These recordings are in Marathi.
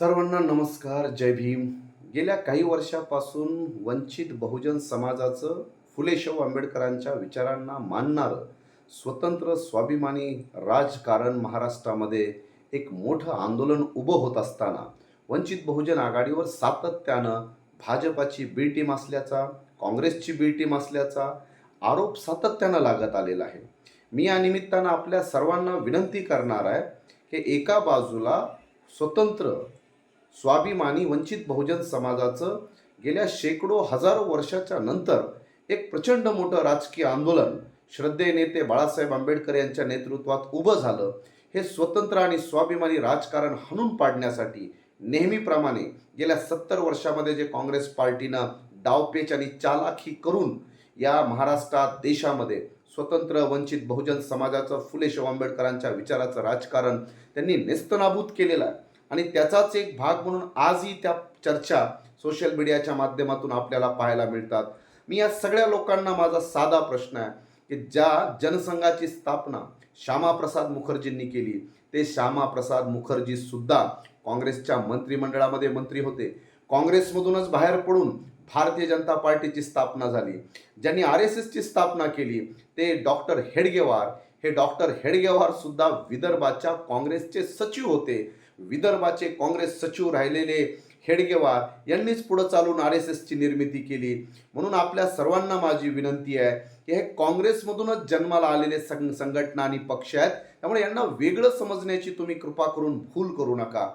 सर्वांना नमस्कार जय भीम. गेल्या काही वर्षापासून वंचित बहुजन समाजाचं फुले आंबेडकरांच्या विचारांना मानणारं स्वतंत्र स्वाभिमानी राजकारण महाराष्ट्रामध्ये एक मोठं आंदोलन उभं होत असताना वंचित बहुजन आघाडीवर सातत्यानं भाजपाची बी टीम असल्याचा काँग्रेसची बी टीम असल्याचा आरोप सातत्यानं लागत आलेला आहे. मी या निमित्तानं आपल्या सर्वांना विनंती करणार आहे की एका बाजूला स्वतंत्र स्वाभिमानी वंचित बहुजन समाजाचं गेल्या शेकडो हजारो वर्षाच्या नंतर एक प्रचंड मोठं राजकीय आंदोलन श्रद्धेय नेते बाळासाहेब आंबेडकर यांच्या नेतृत्वात उभं झालं. हे स्वतंत्र आणि स्वाभिमानी राजकारण हाणून पाडण्यासाठी नेहमीप्रमाणे गेल्या सत्तर वर्षामध्ये जे काँग्रेस पार्टीनं डावपेच आणि चालाखी करून या महाराष्ट्रात देशामध्ये स्वतंत्र वंचित बहुजन समाजाचं फुले शाहू आंबेडकरांच्या विचाराचं राजकारण त्यांनी नेस्तनाबूत केलेलं आहे. आणि त्याचाच एक भाग म्हणून आजही त्या चर्चा सोशल मीडियाच्या माध्यमातून आपल्याला पाहायला मिळतात. मी या सगळ्या लोकांना माझा साधा प्रश्न आहे की ज्या जनसंघाची स्थापना श्यामाप्रसाद मुखर्जींनी केली ते श्यामाप्रसाद मुखर्जी सुद्धा काँग्रेसच्या मंत्रिमंडळामध्ये मंत्री होते. काँग्रेसमधूनच बाहेर पडून भारतीय जनता पार्टीची स्थापना झाली. ज्यांनी आर एस एसची स्थापना केली ते डॉक्टर हेडगेवार. हे डॉक्टर हेडगेवार सुद्धा विदर्भाच्या काँग्रेसचे सचिव होते. विदर्भाचे काँग्रेस सचिव राहिलेले हेडगेवार यांनीच पुढं चालून आर एस एसची निर्मिती केली. म्हणून आपल्या सर्वांना माझी विनंती आहे की हे काँग्रेसमधूनच जन्माला आलेले सं संघटना आणि पक्ष आहेत. त्यामुळे यांना वेगळं समजण्याची तुम्ही कृपा करून भूल करू नका.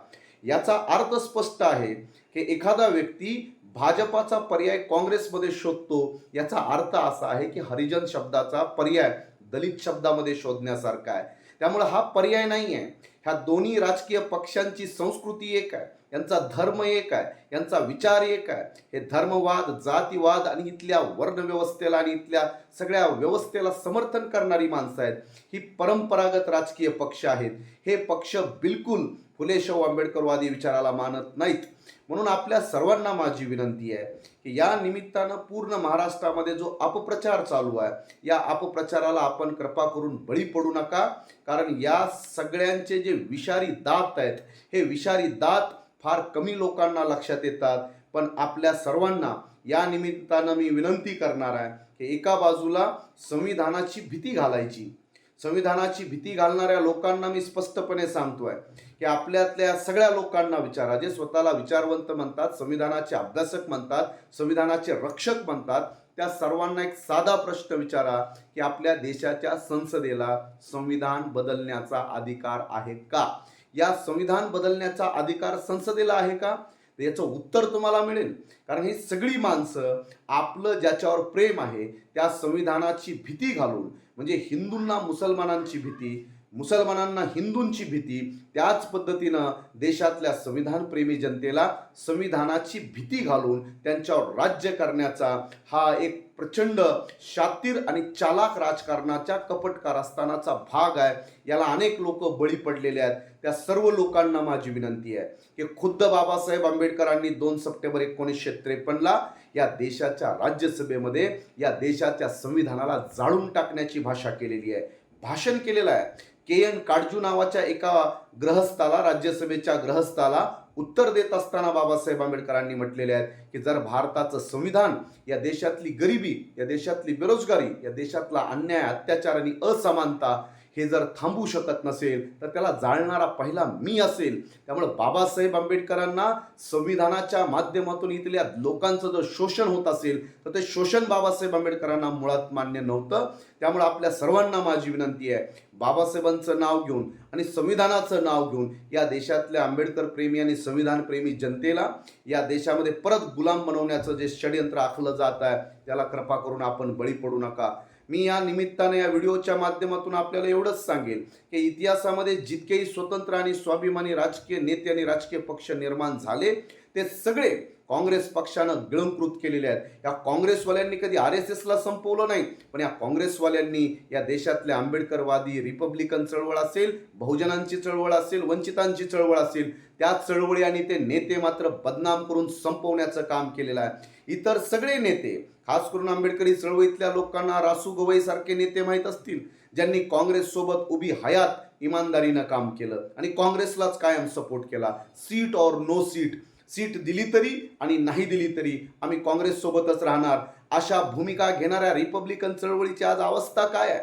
याचा अर्थ स्पष्ट आहे की एखादा व्यक्ती भाजपाचा पर्याय काँग्रेसमध्ये शोधतो याचा अर्थ असा आहे की हरिजन शब्दाचा पर्याय दलित शब्दामध्ये शोधण्यासारखा आहे. त्यामुळे हा पर्याय नाही आहे ह्या दोन्ही राजकीय पक्षांची संस्कृती एक आहे यांचा धर्म एक आहे यांचा विचार एक आहे. हे धर्मवाद जातीवाद आणि इथल्या वर्णव्यवस्थेला आणि इथल्या सगळ्या व्यवस्थेला समर्थन करणारी माणसं आहेत. ही परंपरागत राजकीय पक्ष आहेत. हे पक्ष बिलकुल फुले शाहू आंबेडकरवादी विचाराला मानत नाहीत. म्हणून आपल्या सर्वांना माझी विनंती आहे की या निमित्तानं पूर्ण महाराष्ट्रामध्ये जो अपप्रचार चालू आहे या अपप्रचाराला आपण कृपा करून बळी पडू नका. कारण या सगळ्यांचे जे विषारी दात आहेत हे विषारी दात फार कमी लोकांना लक्षात येतात. पण आपल्या सर्वांना या निमित्तानं मी विनंती करणार आहे की एका बाजूला संविधानाची भीती घालायची संविधानाची भीती घालणाऱ्या लोकांना मी स्पष्टपणे सांगतोय की आपल्यातल्या सगळ्या लोकांना विचारा जे स्वतःला विचारवंत म्हणतात संविधानाचे अभ्यासक म्हणतात संविधानाचे रक्षक म्हणतात त्या सर्वांना एक साधा प्रश्न विचारा की आपल्या देशाच्या संसदेला संविधान बदलण्याचा अधिकार आहे का? या संविधान बदलण्याचा अधिकार संसदेला आहे का? तर याचं उत्तर तुम्हाला मिळेल. कारण ही सगळी माणसं आपलं ज्याच्यावर प्रेम आहे त्या संविधानाची भीती घालून म्हणजे हिंदूंना मुसलमानांची भीती मुसलमानांना हिंदूंची भीती त्याच पद्धतीनं देशातल्या संविधानप्रेमी जनतेला संविधानाची भीती घालून त्यांच्यावर राज्य करण्याचा हा एक प्रचंड शातीर आणि चालाक राजकारणाच्या कपट कारस्थानाचा भाग आहे. याला अनेक लोक बळी पडलेले आहेत. त्या सर्व लोकांना माझी विनंती आहे की खुद्द बाबासाहेब आंबेडकरांनी दोन सप्टेंबर एकोणीसशे त्रेपन्नला या देशाच्या राज्यसभेमध्ये या देशाच्या संविधानाला जाळून टाकण्याची भाषा केलेली आहे. भाषण केलेलं आहे. के एन काळजू नावाच्या एका ग्रहस्थाला राज्यसभेच्या ग्रहस्थाला उत्तर देत असताना बाबासाहेब आंबेडकरांनी म्हटलेले आहेत की जर भारताचं संविधान या देशातली गरिबी या देशातली बेरोजगारी या देशातला अन्याय अत्याचार आणि असमानता हे जर थांबू शकत नसेल तर त्याला जाळणारा पहिला मी असेल. त्यामुळे बाबासाहेब आंबेडकरांना संविधानाच्या माध्यमातून इथल्या लोकांचं जर शोषण होत असेल तर ते शोषण बाबासाहेब आंबेडकरांना मुळात मान्य नव्हतं. त्यामुळे आपल्या सर्वांना माझी विनंती आहे बाबासाहेबांचं नाव घेऊन आणि संविधानाचं नाव घेऊन या देशातल्या आंबेडकर प्रेमी आणि संविधान प्रेमी जनतेला या देशामध्ये परत गुलाम बनवण्याचं जे षडयंत्र आखलं जात आहे त्याला कृपा करून आपण बळी पडू नका. मी या निमित्ताने या व्हिडिओच्या माध्यमातून आपल्याला एवढंच सांगेन की इतिहासामध्ये जितकेही स्वतंत्र आणि स्वाभिमानी राजकीय नेते आणि राजकीय पक्ष निर्माण झाले ते सगळे काँग्रेस पक्षानं गिळंकृत केलेले आहेत. या काँग्रेसवाल्यांनी कधी आर एस एसला संपवलं नाही पण या काँग्रेसवाल्यांनी या देशातल्या आंबेडकरवादी रिपब्लिकन चळवळ असेल बहुजनांची चळवळ असेल वंचितांची चळवळ असेल त्या चळवळी आणि ते नेते मात्र बदनाम करून संपवण्याचं काम केलेलं आहे. इतर सगळे नेते खास करून आंबेडकरी चळवळीतल्या लोकांना रासू गवई सारखे नेते माहीत असतील ज्यांनी काँग्रेससोबत उभी हयात इमानदारीनं काम केलं आणि काँग्रेसलाच कायम सपोर्ट केला. सीट और नो सीट सीट दिली तरी आणि नाही दिली तरी आम्ही काँग्रेससोबतच राहणार. अशा भूमिका घेणाऱ्या रिपब्लिकन चळवळीची आज अवस्था काय आहे?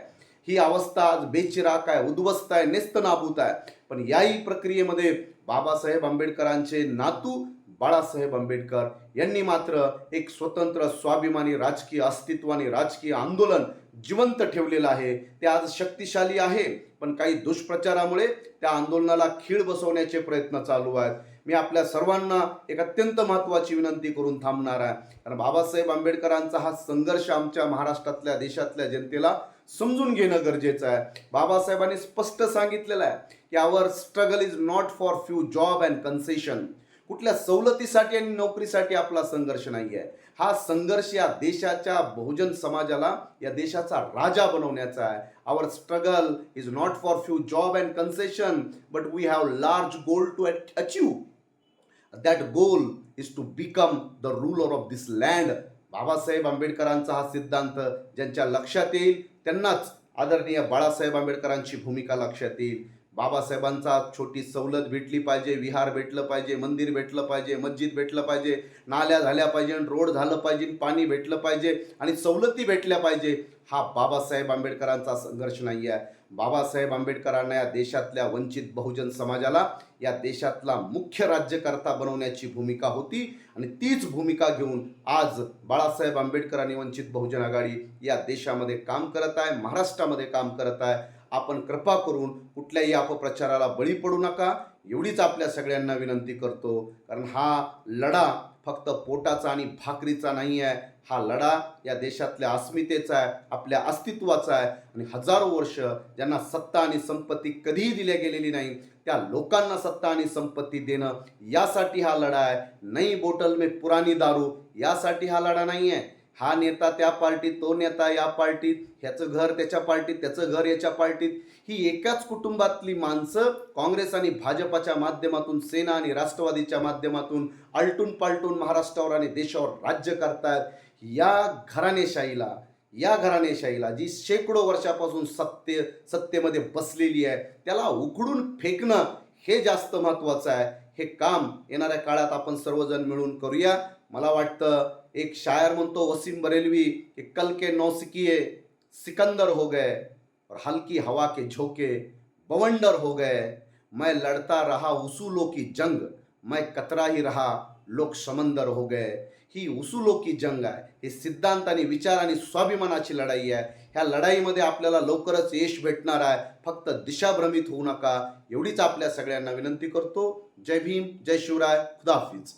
ही अवस्था आज बेचिराक आहे उद्ध्वस्त आहे नेस्त नाबूत आहे. पण याही प्रक्रियेमध्ये बाबासाहेब आंबेडकरांचे नातू बाळासाहेब आंबेडकर यांनी मात्र एक स्वतंत्र स्वाभिमानी राजकीय अस्तित्व आणि राजकीय आंदोलन जिवंत ठेवलेलं आहे. ते आज शक्तिशाली आहे. पण काही दुष्प्रचारामुळे त्या आंदोलनाला खीळ बसवण्याचे प्रयत्न चालू आहेत. मी आपल्या सर्वांना एक अत्यंत महत्त्वाची विनंती करून थांबणार आहे. कारण बाबासाहेब आंबेडकरांचा हा संघर्ष आमच्या महाराष्ट्रातल्या देशातल्या जनतेला समजून घेणं गरजेचं आहे. बाबासाहेबांनी स्पष्ट सांगितलेलं आहे की our struggle is not for few job and concession कुठल्या सवलतीसाठी आणि नोकरीसाठी आपला संघर्ष नाही आहे हा संघर्ष या देशाच्या बहुजन समाजाला या देशाचा राजा बनवण्याचा आहे. Our struggle is not for few job and concession but we have large goal to achieve that goal is to become the ruler of this land Babasaheb आंबेडकरांचा हा सिद्धांत ज्यांच्या लक्षात येईल त्यांनाच आदरणीय बाळासाहेब आंबेडकरांची भूमिका लक्षात येईल. बाबासाहेबांचा छोटी सवलत भेटली पाहिजे विहार भेटलं पाहिजे मंदिर भेटलं पाहिजे मस्जिद भेटलं पाहिजे नाल्या झाल्या पाहिजे रोड झालं पाहिजे पाणी भेटलं पाहिजे आणि सवलती भेटल्या पाहिजे हा बाबासाहेब आंबेडकरांचा संघर्ष नाही आहे. बाबासाहेब आंबेडकरांना या देशातल्या वंचित बहुजन समाजाला या देशातला मुख्य राज्यकर्ता बनवण्याची भूमिका होती आणि तीच भूमिका घेऊन आज बाळासाहेब आंबेडकर आणि वंचित बहुजन आघाडी या देशामध्ये काम करत आहे महाराष्ट्रामध्ये काम करत आहे. आपण कृपा करून कुठल्याही अपप्रचाराला बळी पडू नका. एवढीच आपल्या सगळ्यांना विनंती करतो. कारण हा लढा फक्त पोटाचा आणि भाकरीचा नाही आहे. हा लढा या देशातल्या अस्मितेचा आहे आपल्या अस्तित्वाचा आहे. आणि हजारो वर्ष ज्यांना सत्ता आणि संपत्ती कधीही दिल्या गेलेली नाही त्या लोकांना सत्ता आणि संपत्ती देणं यासाठी हा लढा आहे. नई बोटल में पुरानी दारू यासाठी हा लढा नाही आहे. हा नेता त्या पार्टीत तो नेता या पार्टीत ह्याचं घर त्याच्या पार्टीत त्याचं घर याच्या पार्टीत ही एकाच कुटुंबातली माणसं काँग्रेस आणि भाजपाच्या माध्यमातून सेना आणि राष्ट्रवादीच्या माध्यमातून आलटून पालटून महाराष्ट्रावर आणि देशावर राज्य करतायत. या घराणेशाहीला या घराणेशाहीला जी शेकडो वर्षापासून सत्य सत्तेमध्ये बसलेली आहे त्याला उकडून फेकणं हे जास्त महत्त्वाचं आहे. हे काम येणाऱ्या काळात आपण सर्वजण मिळून करूया. मला वाटतं एक शायर म्हणतो वसीम बरेलवी की कल के नौसिकिये सिकंदर हो गए और हल्की हवा के झोंके बवंडर हो गए। मैं लड़ता रहा उसूलों की जंग मैं कतरा ही रहा लोक समंदर हो गए ही उसूलों की जंग आहे हे सिद्धांत आणि विचार आणि स्वाभिमानाची लढाई आहे. ह्या लढाईमध्ये आपल्याला लवकरच यश भेटणार आहे. फक्त दिशाभ्रमित होऊ नका. एवढीच आपल्या सगळ्यांना विनंती करतो. जय भीम जय शिवराय. खुदाफिज